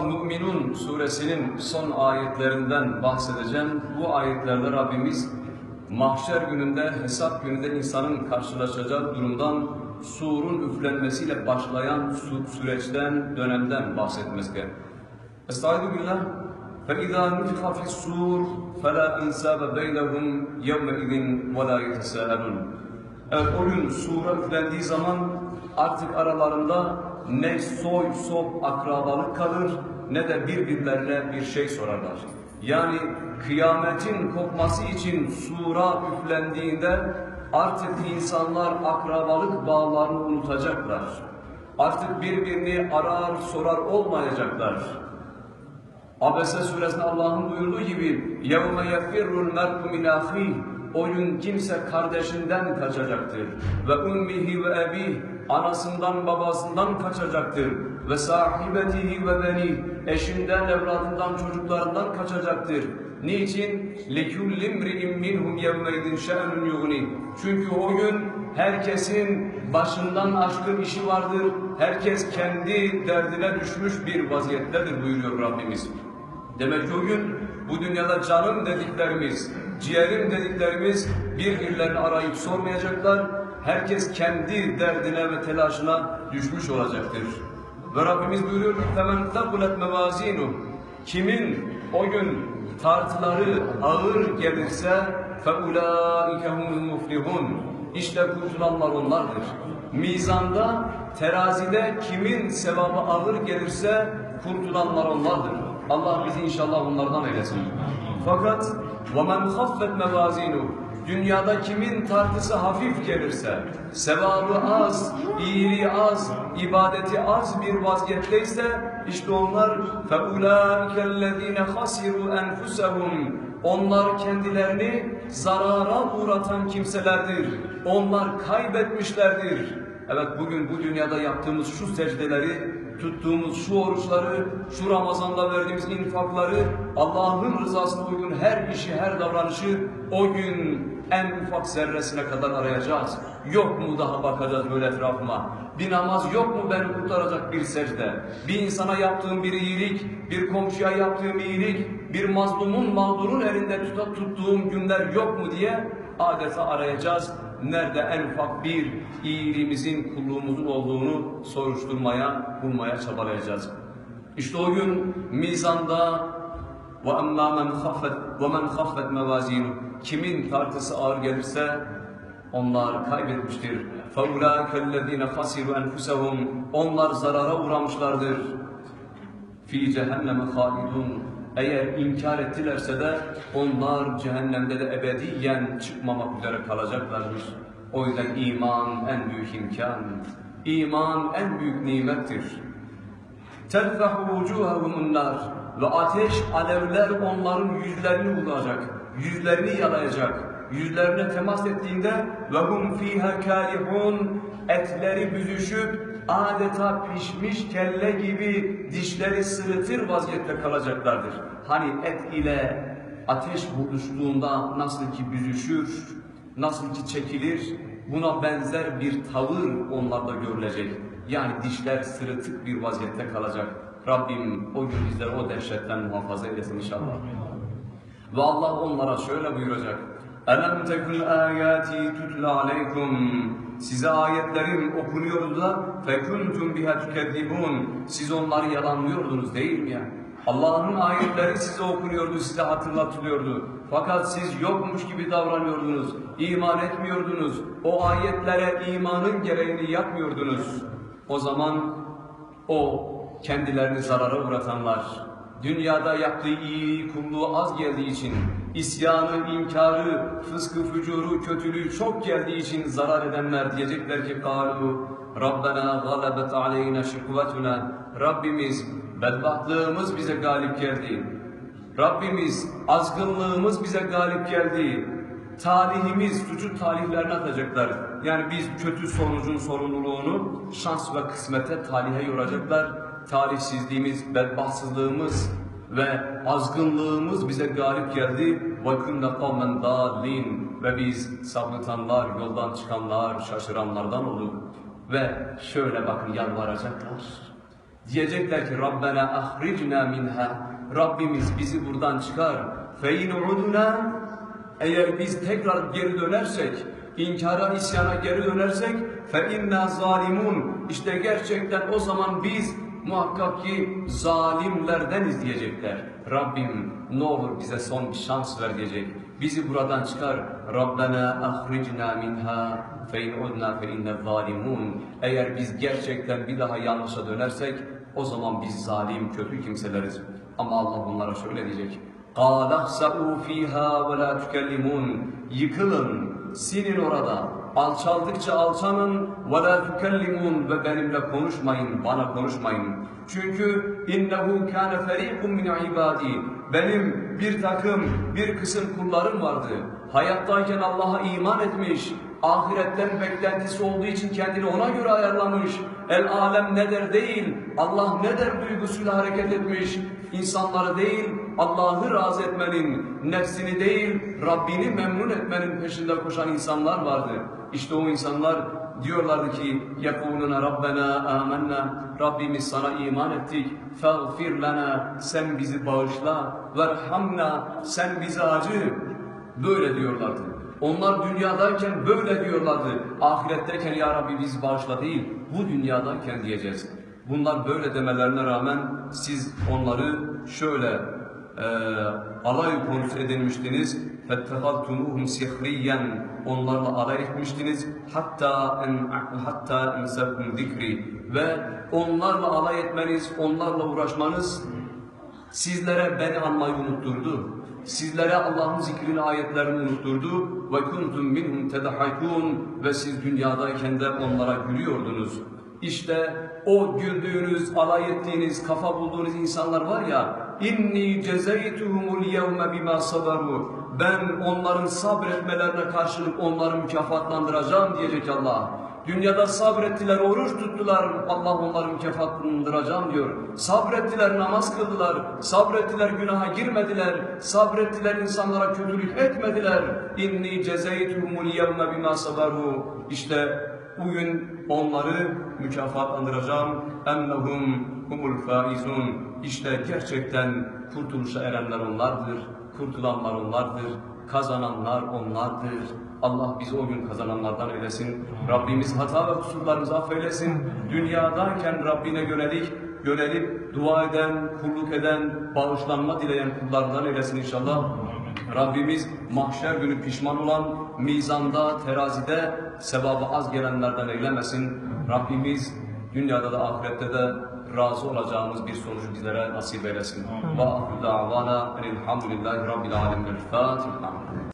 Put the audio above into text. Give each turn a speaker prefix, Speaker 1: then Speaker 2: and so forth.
Speaker 1: Müminun suresinin son ayetlerinden bahsedeceğim. Bu ayetlerde Rabbimiz mahşer gününde, hesap gününde insanın karşılaşacağı durumdan surun üflenmesiyle başlayan su- süreçten, dönemden bahsetmekte. Estaizu billah. فَإِذَا نُفِخَ فِي السُّورِ فَلَا اِنْسَابَ بَيْنَهُمْ يَوْمَئِذٍ وَلَا يَتَسَاءَلُونَ Evet o gün sura üflendiği zaman artık aralarında ne soy sop akrabalık kalır ne de birbirlerine bir şey sorarlar. Yani kıyametin kopması için sura üflendiğinde artık insanlar akrabalık bağlarını unutacaklar. Artık birbirini arar sorar olmayacaklar. Abese suresinde Allah'ın buyurduğu gibi يَوْمَ يَفِرُّ الْمَرْءُ مِنْ أَخِيهِ O gün kimse kardeşinden kaçacaktır. Ve ummihi ve ebih anasından babasından kaçacaktır. Ve sahibetihi ve beni eşinden, evladından, çocuklarından kaçacaktır. Niçin? لِكُلِّ امْرِئٍ مِّنْهُمْ يَوْمَئِذٍ شَأْنٌ يُغْنِي Çünkü o gün herkesin başından aşkın işi vardır. Herkes kendi derdine düşmüş bir vaziyettedir buyuruyor Rabbimiz. Demek ki o gün bu dünyada canım dediklerimiz, ciğerim dediklerimiz birbirlerini arayıp sormayacaklar. Herkes kendi derdine ve telaşına düşmüş olacaktır. Ve Rabbimiz buyuruyor ki فَمَنْ تَقُلَتْ مَوَازِينُ Kimin o gün tartıları ağır gelirse فَاُولَٰئِكَ هُمُ الْمُفْلِحُونَ İşte kurtulanlar onlardır. Mizanda, terazide kimin sevabı ağır gelirse kurtulanlar onlardır. Allah bizi inşallah onlardan eylesin. Fakat وَمَنْ خَفَّتْ مَوَازِينُ Dünyada kimin tartısı hafif gelirse, sevabı az, iyiliği az, ibadeti az bir vaziyetteyse, işte onlar فَاُولَٰئِكَ الَّذ۪ينَ خَسِرُوا أَنْفُسَهُمْ Onlar kendilerini zarara uğratan kimselerdir. Onlar kaybetmişlerdir. Evet bugün bu dünyada yaptığımız şu secdeleri, tuttuğumuz şu oruçları, şu Ramazan'da verdiğimiz infakları, Allah'ın rızasına uygun her işi, her davranışı o gün en ufak zerresine kadar arayacağız. Yok mu daha bakacağız böyle etrafıma? Bir namaz yok mu beni kurtaracak bir secde? Bir insana yaptığım bir iyilik, bir komşuya yaptığım iyilik, bir mazlumun, mağdurun elinde tuta tuttuğum günler yok mu diye adeta arayacağız. Nerede en ufak bir iyiliğimizin, kulluğumuzun olduğunu soruşturmaya, bulmaya çabalayacağız. İşte o gün mizanda وَاَمَّا مَنْ خَفَّتْ وَمَنْ خَفَّتْ مَوَازِينُ Kimin tartısı ağır gelirse onlar kaybetmiştir. فَاُولَٰئِكَ الَّذ۪ينَ خَسِرُوا أَنْفُسَهُمْ Onlar zarara uğramışlardır. fi cehenneme halidun. Eğer inkar ettilerse de onlar cehennemde de ebediyen çıkmamak üzere kalacaklardır. O yüzden iman en büyük imkan. İman en büyük nimettir. Terfahu vucuhahumun nar ve ateş alevler onların yüzlerini bulacak, yüzlerini yalayacak. Yüzlerine temas ettiğinde hum fiha kalihun etleri büzüşüp adeta pişmiş kelle gibi dişleri sırıtır vaziyette kalacaklardır. Hani et ile ateş buluştuğunda nasıl ki büzüşür, nasıl ki çekilir, buna benzer bir tavır onlarda görülecek. Yani dişler sırıtık bir vaziyette kalacak. Rabbim o gün bizleri o dehşetten muhafaza eylesin inşallah. Ve Allah onlara şöyle buyuracak. Elem tekun ayati tutla aleykum. Size ayetlerim okunuyordu da fekuntum biha tükezzibun. Siz onları yalanlıyordunuz değil mi ya? Allah'ın ayetleri size okunuyordu, size hatırlatılıyordu. Fakat siz yokmuş gibi davranıyordunuz, iman etmiyordunuz. O ayetlere imanın gereğini yapmıyordunuz. O zaman o kendilerini zarara uğratanlar, dünyada yaptığı iyi kulluğu az geldiği için, isyanı, inkarı, fıskı, fücuru, kötülüğü çok geldiği için zarar edenler diyecekler ki kâlu Rabbena galebet aleyhine şıkvetuna Rabbimiz bedbahtlığımız bize galip geldi. Rabbimiz azgınlığımız bize galip geldi. Tarihimiz suçu talihlerine atacaklar. Yani biz kötü sonucun sorumluluğunu şans ve kısmete talihe yoracaklar Talihsizliğimiz, bedbahtsızlığımız ve azgınlığımız bize galip geldi. وَكُنَّ قَوْمًا دَالِينَ Ve biz sapıtanlar, yoldan çıkanlar, şaşıranlardan olduk. Ve şöyle bakın yalvaracaklar. Diyecekler ki Rabbena ahricna minha. Rabbimiz bizi buradan çıkar. Fe in udna eğer biz tekrar geri dönersek, inkara, isyana geri dönersek fe inna zalimun. İşte gerçekten o zaman biz muhakkak ki zalimlerden izleyecekler. Rabbim ne olur bize son bir şans ver diyecek. Bizi buradan çıkar. Rabbena ahricna minha fe in udna fe inne zalimun. Eğer biz gerçekten bir daha yanlışa dönersek o zaman biz zalim kötü kimseleriz. Ama Allah bunlara şöyle diyecek. قَالَ اَخْسَعُوا ف۪يهَا وَلَا تُكَلِّمُونَ Yıkılın, sinin orada. Alçaldıkça alçanın ve la tukellimun ve benimle konuşmayın, bana konuşmayın. Çünkü innehu kâne ferîkun min ibâdî. Benim bir takım, bir kısım kullarım vardı. Hayattayken Allah'a iman etmiş, ahiretten beklentisi olduğu için kendini ona göre ayarlamış. El alem ne der değil, Allah ne der duygusuyla hareket etmiş. İnsanları değil, Allah'ı razı etmenin, nefsini değil, Rabbini memnun etmenin peşinde koşan insanlar vardı. İşte o insanlar diyorlardı ki يَقُولُنَ رَبَّنَا آمَنَّا Rabbimiz sana iman ettik. فَاغْفِرْ لَنَا Sen bizi bağışla. وَارْحَمْنَا Sen bize acı. Böyle diyorlardı. Onlar dünyadayken böyle diyorlardı. Ahiretteyken ya Rabbi bizi bağışla değil. Bu dünyadayken diyeceğiz. Bunlar böyle demelerine rağmen siz onları şöyle e, alay konusu edinmiştiniz. فَاتَّخَذْتُمُوهُمْ سِخْرِيًّا Onlarla alay etmiştiniz. Hatta en, hatta ensekum zikri ve onlarla alay etmeniz, onlarla uğraşmanız sizlere beni anmayı unutturdu. Sizlere Allah'ın zikrini, ayetlerini unutturdu. Ve kuntum minhum tedahakun ve siz dünyadayken de onlara gülüyordunuz. İşte o güldüğünüz, alay ettiğiniz, kafa bulduğunuz insanlar var ya inni cezeytuhumul yevme bima sabaru ben onların sabretmelerine karşılık onları mükafatlandıracağım diyecek Allah. Dünyada sabrettiler, oruç tuttular, Allah onları mükafatlandıracağım diyor. Sabrettiler, namaz kıldılar, sabrettiler, günaha girmediler, sabrettiler, insanlara kötülük etmediler. İnni cezeytuhumul yevme bima sabaru. İşte bugün onları mükafatlandıracağım. Ennehum humul faizun. İşte gerçekten kurtuluşa erenler onlardır. Kurtulanlar onlardır. Kazananlar onlardır. Allah bizi o gün kazananlardan eylesin. Rabbimiz hata ve kusurlarımızı affeylesin. Dünyadayken Rabbine yönelik, yönelip dua eden, kulluk eden, bağışlanma dileyen kullardan eylesin inşallah. Rabbimiz mahşer günü pişman olan, mizanda, terazide sevabı az gelenlerden eylemesin. Rabbimiz dünyada da ahirette de razı olacağımız bir sonucu bizlere nasip eylesin. Ve ahlu da'vana enilhamdülillahi rabbil alemin. El Fatiha.